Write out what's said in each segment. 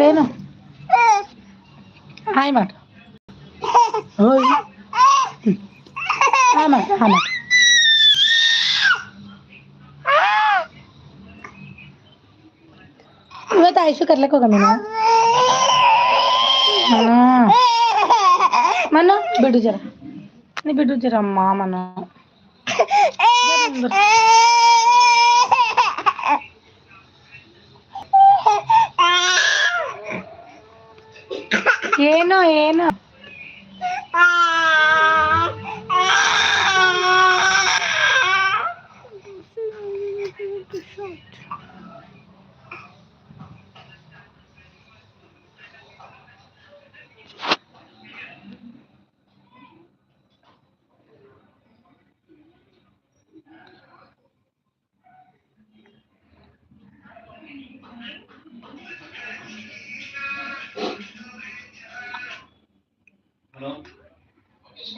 Venu hi మాట. ఓయ్. Hi మాట హాయ్ మాట. నువ్వైతే ఐషు కర్లకు ఒక బిడ్డు జర. నీ బిడ్డు జరమ్మా మనం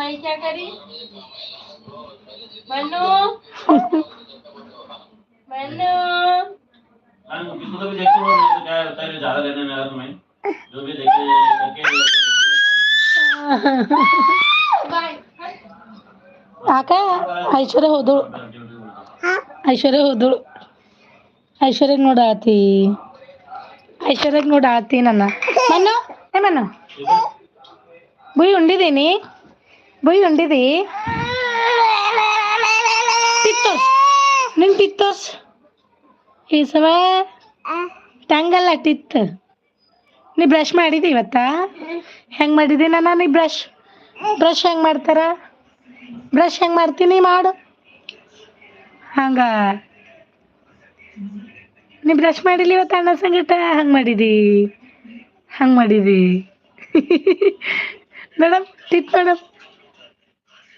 माई क्या करी मनु मनु ఐశ్వర్య హోదుడు ఐశ్వర్య హోదుడు ఐశ్వర్య ఆతి. ఐశ్వర్య ఆతి నన్న. మన్ను ఏమన్నా బుయ్ ఉండి దీని ಬುಯ್ ಉಂಡಿದಿ ಟಿತ್ತೋರ್ಸ್ ನಿಂಗೆ ಟಿತ್ತೋರ್ಸ್ ಈ ಸವ ಟಂಗಲ್ಲ ಟಿತ್ ನೀ ಬ್ರಷ್ ಮಾಡಿದಿ ಇವತ್ತ? ಹೆಂಗೆ ಮಾಡಿದಿ ನಾನು ನೀ ಬ್ರಷ್? ಬ್ರಷ್ ಹೆಂಗೆ ಮಾಡ್ತಾರ? ಬ್ರಷ್ ಹೆಂಗೆ ಮಾಡ್ತೀನಿ ಮಾಡು. ಹಂಗ. ನೀ ಬ್ರಷ್ ಮಾಡಿಲ್ಲ ಇವತ್ತು ಅಣ್ಣ ಸಂಗಟ ಹಂಗೆ ಮಾಡಿದಿ? ಹಂಗೆ ಮಾಡಿದಿ. ಮೇಡಮ್ ಟಿತ್ ಮೇಡಮ್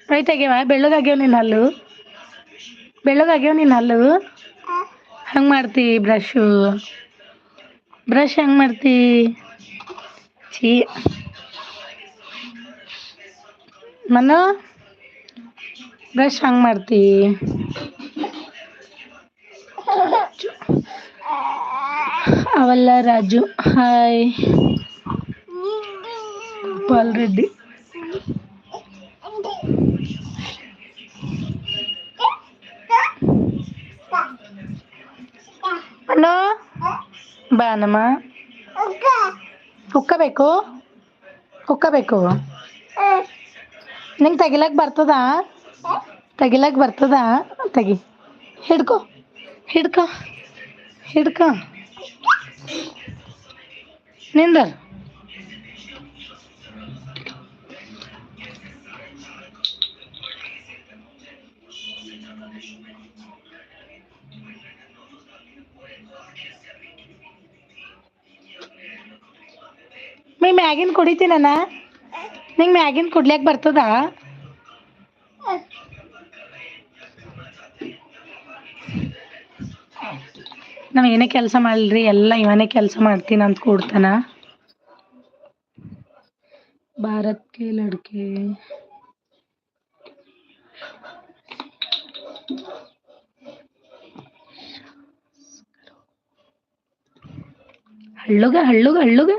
ವೈಟ್ ಆಗ್ಯಾವ ಬೆಳ್ಳಗಾಗ್ಯಾವ ನಿನ್ನ ಹಲ್ಲು ಬೆಳ್ಳಗಾಗ್ಯಾವ ನಿನ್ನ ಹಲ್ಲು ಹಂಗೆ ಮಾಡ್ತಿ ಬ್ರಷು ಬ್ರಷ್ ಹೆಂಗೆ ಮಾಡ್ತಿ ಛೀ ಮನು ಬ್ರಷ್ ಹಂಗೆ ಮಾಡ್ತಿ ಅವಲ್ಲ ರಾಜು ಹಾಯ್ ಗೋಪಾಲ್ ರೆಡ್ಡಿ ಬಾನಮ್ಮ ಹುಕ್ಕ ಬೇಕು ಹುಕ್ಕ ಬೇಕು ನಿಂಗೆ ತೆಗಿಲಕ್ಕೆ ಬರ್ತದಾ? ತೆಗಿಲಕ್ಕೆ ಬರ್ತದಾ? ತೆಗಿ. ಹಿಡ್ಕೊ. ಹಿಡ್ಕೊ. ಹಿಡ್ಕೊ. ನಿಂದರ್ ಮೀ ಮ್ಯಾಗಿನ್ ಕುಡಿತೀನಣ್ಣ ನಿಂಗೆ ಮ್ಯಾಗಿನ್ ಕುಡ್ಲಿಕ್ಕೆ ಬರ್ತದಾ? ನಾವ್ ಏನೇ ಕೆಲಸ ಮಾಡಲ್ರಿ, ಎಲ್ಲ ಇವನೇ ಕೆಲಸ ಮಾಡ್ತೀನಿ ಅಂತ ಕೊಡ್ತಾನ. ಭಾರತ್ ಕೆ ಲಡ್ಕೆ. ಹಳ್ಳುಗ ಹಳ್ಳುಗ ಹಳ್ಳುಗ.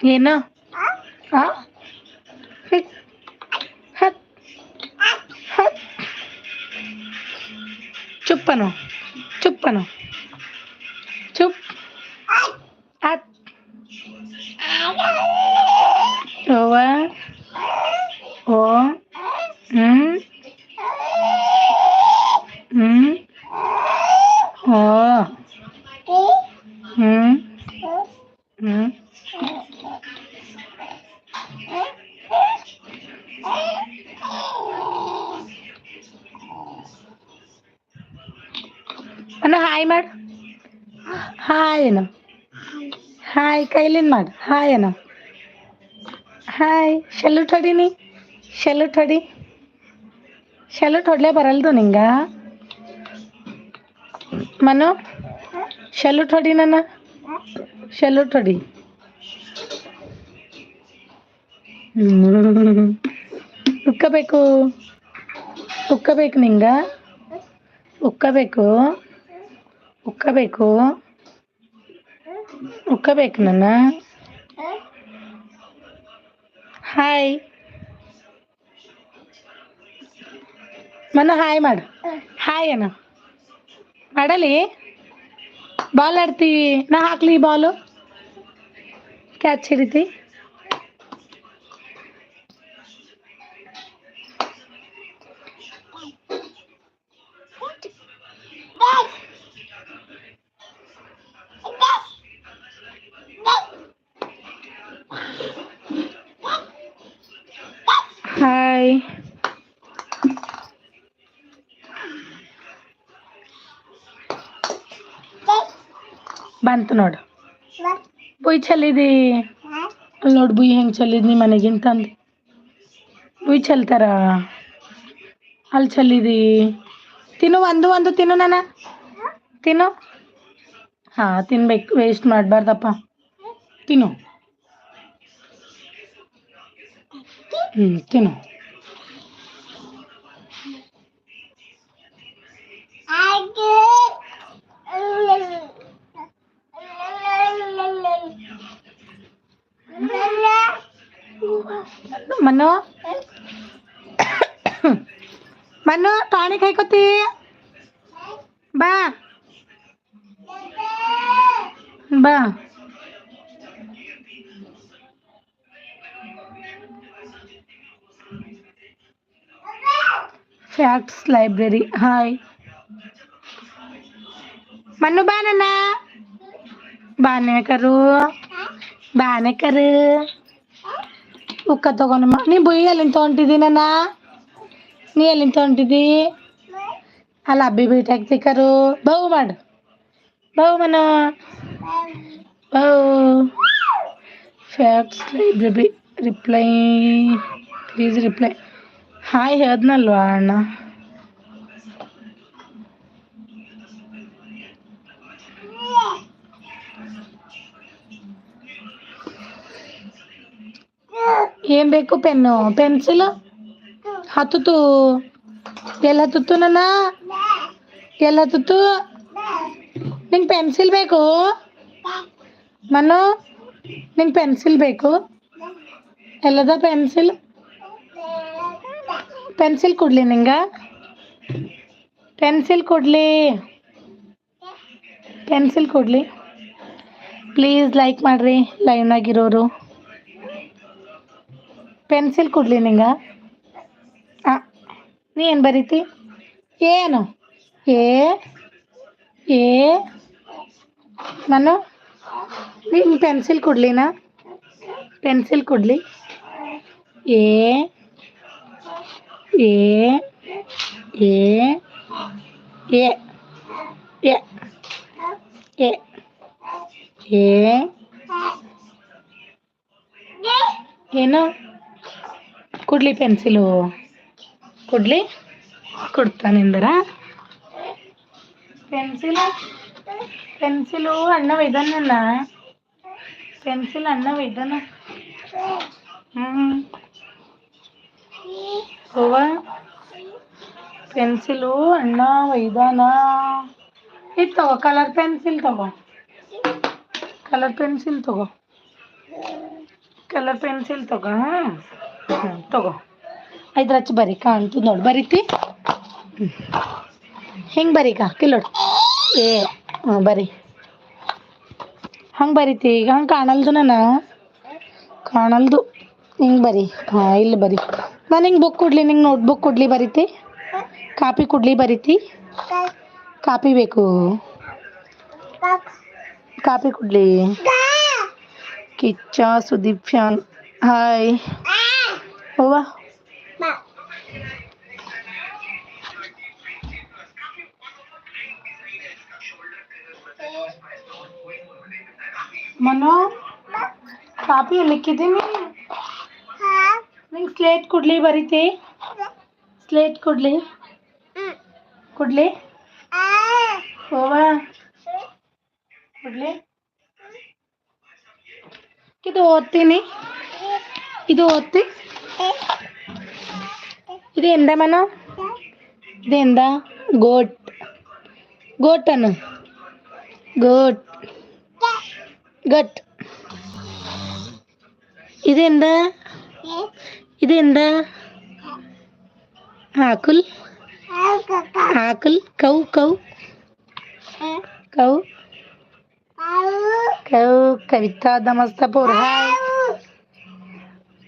nhìn không? Đó hít. Hít. Hít. Chụppano chụppano chụp at rồi hi ಕೈಲಿಂದ ಮಾಡು ಹಾಯ್ ಏನು ಹಾಯ್ ಶೆಲ್ಯೂಟ್ ಹೊಡೀನಿ ಶೆಲ್ಯೂಟ್ ಹೊಡಿ ಶೆಲ್ಯೂಟ್ ಹೊಡ್ಲೇ ಬರಲ್ದು ನಿಂಗ ಮನು ಶೆಲ್ಯೂಟ್ ಹೊಡಿ ನನ್ನ ಶೆಲ್ಯೂಟ್ ಹೊಡಿ ಹ್ಮ್. ಉಕ್ಕಬೇಕು ಉಕ್ಕಬೇಕು ನಿಂಗ ಉಕ್ಕಬೇಕು ಉಕ್ಕಬೇಕು ಉಕ್ಕಬೇಕು ನನ್ನ. ಹಾಯ್ ಮನ ಹಾಯ್ ಮಾಡು. ಹಾಯ್ ಅಣ್ಣ. ಮಾಡಲಿ ಬಾಲ್ ಆಡ್ತೀವಿ. ನಾ ಹಾಕ್ಲಿ ಬಾಲು ಕ್ಯಾಚ್ ಹಿಡಿತಿ? ಬಂತು ನೋಡು ಬುಯ್ ಚೆಲ್ಲಿದಿ ಅಲ್ಲಿ ನೋಡು ಬುಯ್ ಹೆಂಗೆ ಚೆಲ್ಲಿದ್ನಿ ಮನೆಗಿಂತಂದು ಬುಯ್ ಚೆಲ್ತಾರ ಅಲ್ಲಿ ಚೆಲ್ಲಿದಿ ತಿನ್ನು ಒಂದು ಒಂದು ತಿನ್ನು ನಾನು ತಿನ್ನು ಹಾಂ ತಿನ್ಬೇಕು ವೇಸ್ಟ್ ಮಾಡಬಾರ್ದಪ್ಪ ತಿನ್ನು ಹ್ಞೂ ತಿನ್ನು ಮನು ಮನು ಟಾನಿಕ್ ಹಾಕೋತಿ ಬಾ ಬಾ ಫ್ಯಾಕ್ಟ್ಸ್ ಲೈಬ್ರರಿ ಹಾಯ್ ಮನ್ನು ಬಾ ನನ್ನ ಬಾನೆ ಕರು ಬಾನೆ ಕರು ಉಕ್ಕ ತಗೊಂಡಮ್ಮ ನೀ ಬುಯ್ ಎಲ್ಲಿಂದ ತೊಗೊಂಡಿದ್ದಿ ನನ್ನ? ನೀ ಎಲ್ಲಿಂದ ತೊಗೊಂಡಿದ್ದಿ ಅಲ್ಲ, ಅಬ್ಬಿ ಬೀಟ್ ಹಾಕ್ತಿಕರು ಕರು ಬೌ ಮಾಡು. ಬಹು ಮನ. ಬೌ facts library reply please reply hi ಹೇಳ್ದ್ನಲ್ವಾ ಅಣ್ಣ? ಏನ್ ಬೇಕು? ಪೆನ್ನು. ಪೆನ್ಸಿಲ್? ಹತ್ತುತ್ತು. ಎಲ್ಲ ಹತ್ತುತ್ತು ನನ್ನ? ಎಲ್ಲ ಹತ್ತುತ್ತು? ನಿಂಗೆ ಪೆನ್ಸಿಲ್ ಬೇಕು? ಮನು, ನಿಂಗೆ ಪೆನ್ಸಿಲ್ ಬೇಕು? ಎಲ್ಲದ ಪೆನ್ಸಿಲ್? ಪೆನ್ಸಿಲ್ ಕೊಡ್ಲಿ ನಿಂಗೆ? ಪೆನ್ಸಿಲ್ ಕೊಡ್ಲಿ. ಪೆನ್ಸಿಲ್ ಕೊಡ್ಲಿ. ಪ್ಲೀಸ್ ಲೈಕ್ ಮಾಡ್ರಿ. ಲೈವ್ನಾಗಿರೋರು ಪೆನ್ಸಿಲ್ ಕೊಡ್ಲಿ ನಿಂಗೆ ಆ ನೀ ಏನು ಬರೀತಿ ಏನು ಏ ಏ ನಾನು ನಿಂಗೆ ಪೆನ್ಸಿಲ್ ಕೊಡ್ಲಿನಾ ಪೆನ್ಸಿಲ್ ಕೊಡ್ಲಿ ಏ ಏ ಏ ಎ ಎ ಎ ಎ ಏನು ಕೊಡ್ಲಿ ಪೆನ್ಸಿಲು ಕೊಡ್ಲಿ ಕೊಡ್ತಾನಿಂದರ ಪೆನ್ಸಿಲು ಪೆನ್ಸಿಲು ಅಣ್ಣ ಒಯ್ದಾನಲ್ಲ ಪೆನ್ಸಿಲ್ ಅಣ್ಣ ಒಯ್ದಾನ ಹ್ಞೂ ಅವ್ವ ಪೆನ್ಸಿಲು ಅಣ್ಣ ಒಯ್ದಾನ ಇದು ತಗೋ ಕಲರ್ ಪೆನ್ಸಿಲ್ ತಗೋ ಕಲರ್ ಪೆನ್ಸಿಲ್ ತಗೋ ಕಲರ್ ಪೆನ್ಸಿಲ್ ತಗೋ ಹಾಂ ಹ್ಞೂ ತಗೋ. ಐದ್ರ ಹಚ್ಚಿ ಬರಿ ಕಾಣ್ತು ನೋಡಿ, ಬರೀತಿ? ಹಿಂಗೆ ಬರೀಕ ಕಿಲ್ಲೋಡು ಏ ಹ್ಞೂ ಬರಿ. ಹಂಗೆ ಬರೀತಿ? ಈಗ ಹಂಗೆ ಕಾಣಲ್ದು ನಾನು? ಕಾಣಲ್ದು. ಹಿಂಗೆ ಬರಿ. ಹಾಂ, ಇಲ್ಲಿ ಬರಿ. ನಾನು ಹಿಂಗೆ ಬುಕ್ ಕೊಡ್ಲಿ, ನಿಂಗೆ ನೋಟ್ಬುಕ್ ಕೊಡ್ಲಿ ಬರೀತಿ? ಕಾಪಿ ಕೊಡ್ಲಿ ಬರೀತಿ? ಕಾಪಿ ಬೇಕು. ಕಾಪಿ ಕೊಡ್ಲಿ. Kichcha Sudeep fan hi. वाह ಮನೋ ಕಾಪಿ ಲಿಕ್ಕಿದ್ದೀನಿ ನಿಂಗೆ ಸ್ಲೇಟ್ ಕೊಡ್ಲಿ ಬರೀತಿ ಸ್ಲೇಟ್ ಕೊಡ್ಲಿ ಕೊಡ್ಲಿ ಹೋವಾ ಕೊಡ್ಲಿ ಇದು ಓದ್ತೀನಿ ಇದು ಓದ್ತಿ ఇది ఎంత మన ఇది ఎంత గోట్ గోట్ అను గోట్ గట్ ഇത് എന്താ ആക്കുൽ? ആക്കുൽ? Cow cow. Cow. Cow. Kavitha നമസ്ത hi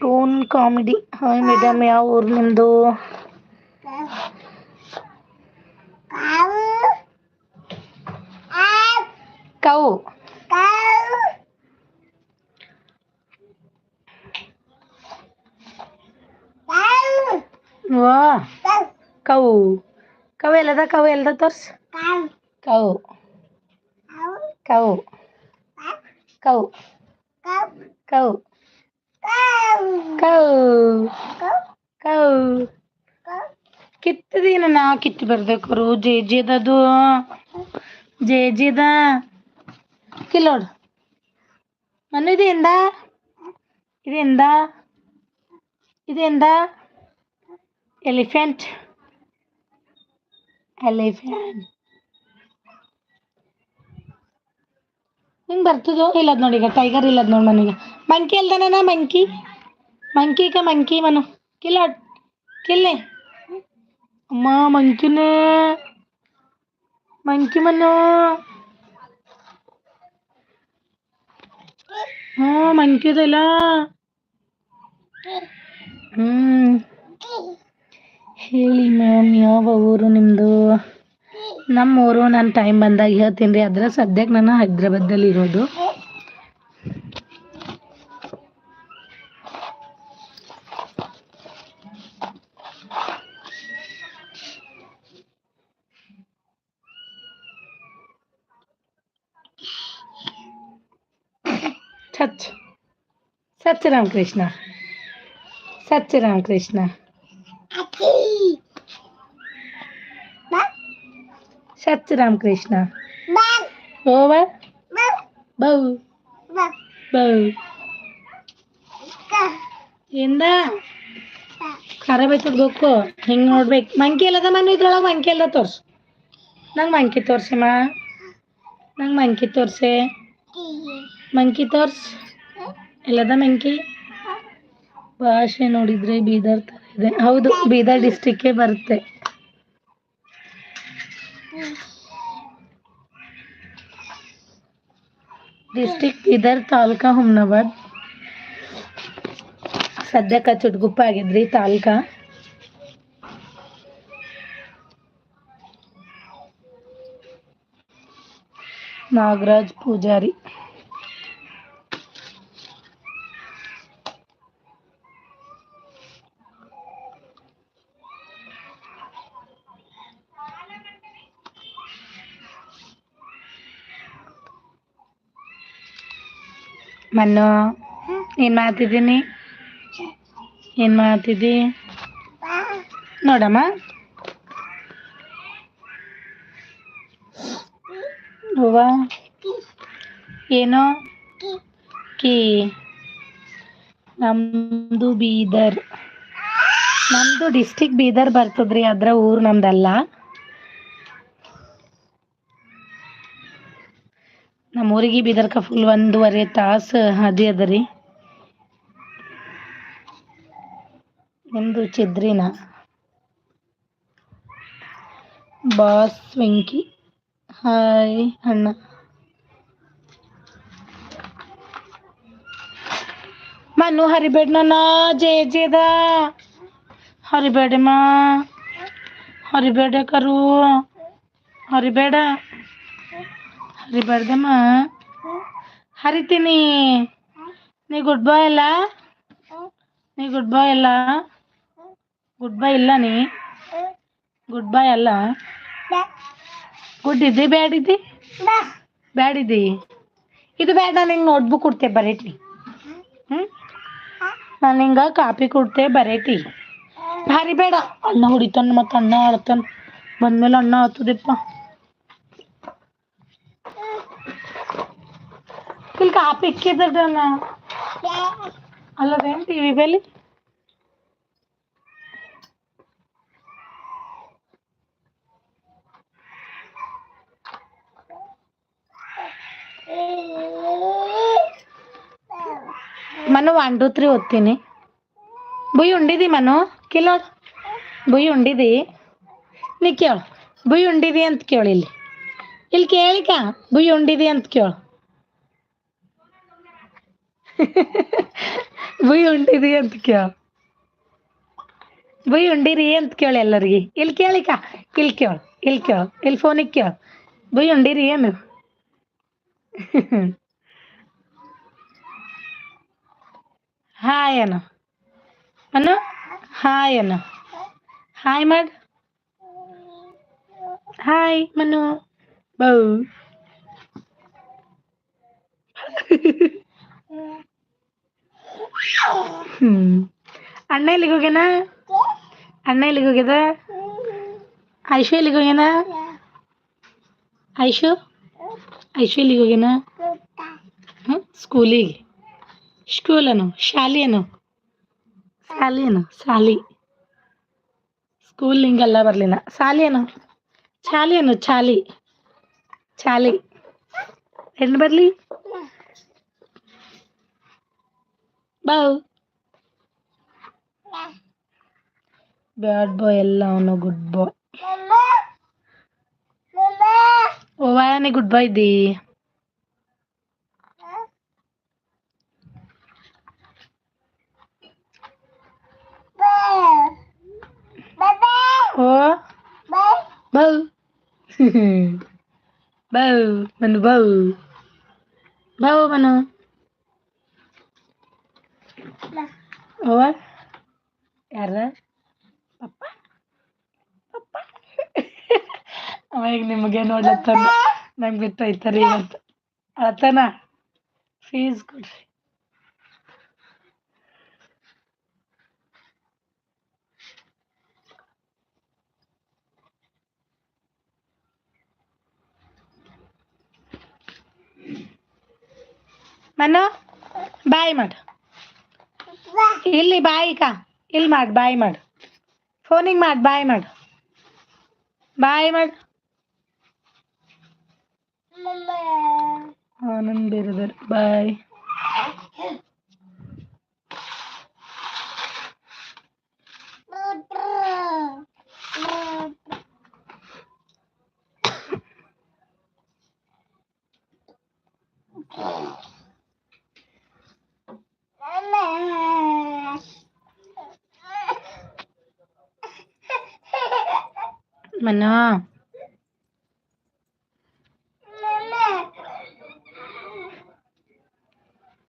tone comedy hi madam ಯಾವ ಊರು ನಿಮ್ಮದು ಕೌ ವಾ ಕೌ ಕೌ ಎಲ್ಲದ ಕೌ ಎಲ್ಲದ ತೋರ್ಸ್ cow cow cow cow cow. Cow. ಕಿತ್ತದೇನ ನಾ ಕಿತ್ತು ಬರ್ಬೇಕು ಜೆ ಜೆದದು. ಜೆ ಜೆದ. ಕಿಲ್ಲೋಡು ಮನು ಇದೆಯಿಂದ ಇದೆಯಿಂದ ಇದೆಯಿಂದ ಎಲಿಫೆಂಟ್. ಎಲಿಫೆಂಟ್. ನಿಂಗೆ ಬರ್ತದೋ? ಇಲ್ಲದ ನೋಡಿ ಈಗ ಟೈಗರ್ ಇಲ್ಲದ ನೋಡಿ ಮನೀಗ ಮಂಕಿ ಅಲ್ದನ ಮಂಕಿ ಮಂಕಿ ಕ ಮಂಕಿ ಮನು. ಕಿಲ್ಲ ಕಿಲ್ಲೆ ಅಮ್ಮ ಮಂಕಿನೇ ಮಂಕಿ ಮನು. ಹ್ಞೂ ಮಂಕಿದಲ್ಲ ಹ್ಞೂ ಹೇಳಿ ಮ್ಯಾಮ್ ಯಾವ ಊರು ನಿಮ್ಮದು ನಮ್ಮ ಊರು ನಾನು ಟೈಮ್ ಬಂದಾಗ ಹೇಳ್ತೀನಿ ರೀ. ಅದ್ರ ಸದ್ಯಕ್ಕೆ ನಾನು ಹೈದ್ರಾಬಾದಲ್ಲಿ ಇರೋದು. ಸಚ್ ಸಚ್ ರಾಮಕೃಷ್ಣ ಸಚ್ ರಾಮಕೃಷ್ಣ ಸಚ್ ರಾಮಕೃಷ್ಣ ಓವ ಬೌ ಬೌ ಇಂದ ಖರಾಬ್ ಆಯ್ತದ ಗೊಕ್ಕು ಹಿಂಗೆ ನೋಡ್ಬೇಕು ಮಂಕಿ ಎಲ್ಲದ ಮನೆ ಇದ್ರೊಳಗೆ ಮಂಕಿ ಎಲ್ಲ ತೋರ್ಸು ನಂಗೆ ಮಂಕಿ ತೋರ್ಸಿಮ್ಮ ನಂಗೆ ಮಂಕಿ ತೋರ್ಸೆ ಮಂಕಿ ತೋರ್ಸ್ ಎಲ್ಲದ ಮಂಕಿ ಭಾಷೆ ನೋಡಿದ್ರೆ ಬೀದರ್ ಥರ ಇದೆ ಹೌದು ಬೀದರ್ ಡಿಸ್ಟಿಕ್ಕೇ ಬರುತ್ತೆ ಡಿಸ್ಟಿಕ್ ಬೀದರ್ ತಾಲೂಕಾ ಹುಮ್ನಾಬಾದ್ ಸದ್ಯಕ್ಕೆ ಚುಟ್ಗುಪ್ಪ ಆಗಿದ್ರಿ ತಾಲೂಕಾ ನಾಗರಾಜ್ ಪೂಜಾರಿ ಮನ್ನು ಏನು ಮಾಡ್ತಿದ್ದೀನಿ? ಏನು ಮಾಡ್ತಿದ್ದಿ? ನೋಡಮ್ಮ. ಹೂವ. ಏನು? ಕಿ. ನಮ್ಮದು ಬೀದರ್. ನಮ್ದು ಡಿಸ್ಟಿಕ್ ಬೀದರ್ ಬರ್ತದ್ರಿ ಅದ್ರ ಊರು ನಮ್ದಲ್ಲ ನಮ್ಮ ಊರಿಗೆ ಬೀದರ್ಕ ಫುಲ್ ಒಂದೂವರೆ ತಾಸು ಹದಿ ಅದ ರೀ ನಿಮ್ಮದು ಚಿದ್ರಿನ ಬಾಸ್ ವೆಂಕಿ, ಹಾಯ್ ಅಣ್ಣ. ಮನು ಹರಿಬೇಡ ನನ್ನ ಜೇ ಜೇದ ಹರಿಬೇಡಮ್ಮ ಹರಿಬೇಡ ಕರು. ಹರಿಬೇಡ. ಹರಿಬೇಡ್ದಮ್ಮ ಹರಿತೀನಿ ನೀ ಗುಡ್ ಬಾಯ್ ಅಲ್ಲ ನೀ ಗುಡ್ ಬಾಯ್ ಅಲ್ಲ ಗುಡ್ ಬಾಯ್ ಇಲ್ಲ ನೀ ಗುಡ್ ಬಾಯ್ ಅಲ್ಲ ಗುಡ್ ಇದ್ದಿ ಬ್ಯಾಡ್ ಇದ್ದಿ ಬ್ಯಾಡ್ ಇದ್ದಿ ಇದು ಬೇಡ ನಾನು ಹಿಂಗೆ ನೋಟ್ಬುಕ್ ಕೊಡ್ತೆ ಬರೇಟಿ ಹ್ಞೂ ನಾನು ಹಿಂಗೆ ಕಾಪಿ ಕೊಡ್ತೆ ಬರೇಟಿ ಭಾರಿ ಬೇಡ ಅಣ್ಣ ಹೊಡಿತಾನ ಮತ್ತು ಅಣ್ಣ ಆಡ್ತಾನ ಬಂದ್ಮೇಲೆ ಅಣ್ಣ ಆತದಪ್ಪ ಇಲ್ಲಿ ಕಾಪಿ ಇಕ್ಕಿದ್ರಣ್ಣ ಅಲ್ಲದೇನು ಟಿ ವಿ ಬೇಲಿ ಮನು ಒನ್ ಟು ತ್ರೀ ಓದ್ತೀನಿ ಬುಯ್ ಉಂಡಿದಿ ಮನು ಕಿಲೋ ಬುಯ್ ಉಂಡಿದಿ ನೀ ಕೇಳು ಬುಯ್ ಉಂಡಿದಿ ಅಂತ ಕೇಳು ಇಲ್ಲಿ ಇಲ್ಲಿ ಕೇಳಿಕ ಬುಯ್ ಉಂಡಿದಿ ಅಂತ ಕೇಳು ಬುಯ್ ಉಂಡಿದಿ ಅಂತ ಕೇಳು ಬುಯ್ ಉಂಡಿರಿ ಅಂತ ಕೇಳು ಎಲ್ಲರಿಗೆ ಇಲ್ಲಿ ಕೇಳಿಕ ಇಲ್ಲಿ ಕೇಳು ಇಲ್ಲಿ ಕೇಳು ಇಲ್ಲಿ ಫೋನಿಗೆ ಕೇಳು ಬುಯ್ ಉಂಡಿರಿ ಏನು ಹಾಯ್ ಅನು ಅನು ಹಾಯ್ ಅನು ಹಾಯ್ ಮಾಡ್ ಹಾಯ್ ಮನು ಬೌ ಹ್ಮ್ ಅಣ್ಣ ಎಲ್ಲಿಗೆ ಹೋಗ್ಯಾನ ಅಣ್ಣ ಎಲ್ಲಿಗೆ ಹೋಗ್ಯದ ಐಶು ಎಲ್ಲಿಗೆ ಹೋಗ್ಯಾನ ಐಶು ಐಶು ಎಲ್ಲಿಗೆ ಹೋಗ್ಯಾನ ಹ್ಞೂ ಸ್ಕೂಲಿಗೆ ಸ್ಕೂಲ್ ಅನು ಶಾಲೆ ಅನು ಶಾಲೆ ಅನು ಶಾಲಿ ಸ್ಕೂಲ್ ಹಿಂಗೆಲ್ಲ ಬರಲಿಲ್ಲ ಶಾಲೆ ಅನು ಚಾಲಿ ಅನು ಚಾಲಿ ಚಾಲಿ ಏನು ಬರಲಿ ಬಾವ್ ಬ್ಯಾಡ್ ಬಾಯ್ ಎಲ್ಲ ಅವನು ಗುಡ್ ಬಾಯ್ ಓವಾನಿ ಗುಡ್ ಬಾಯ್ ದಿ ಓ ಬೌ ಬೌ ಮನು ಬೌ ಬೌ ಮನು ಓವ ಯಾರ ಪಪ್ಪ ಪಪ್ಪ ಅವ ಈಗ ನಿಮಗೆ ನೋಡ್ಲತ್ತಾನ ನಂಗೆ ಬಿಟ್ಟು ಹೋಯ್ತಾರೆ ಇವತ್ತು ಅಳತಾನ ಫೀಸ್ ಕೊಡ್ರಿ ಮನು ಬಾಯ್ ಮಾಡು ಇಲ್ಲಿ ಬಾಯಿ ಕಾ ಇಲ್ಲಿ ಮಾಡು ಬಾಯ್ ಮಾಡು ಫೋನಿಗೆ ಮಾಡು ಬಾಯ್ ಮಾಡು ಬಾಯ್ ಮಾಡು ಆನಂದ್ ಬೇರೆ ಬೇರೆ ಬಾಯ್ Mana?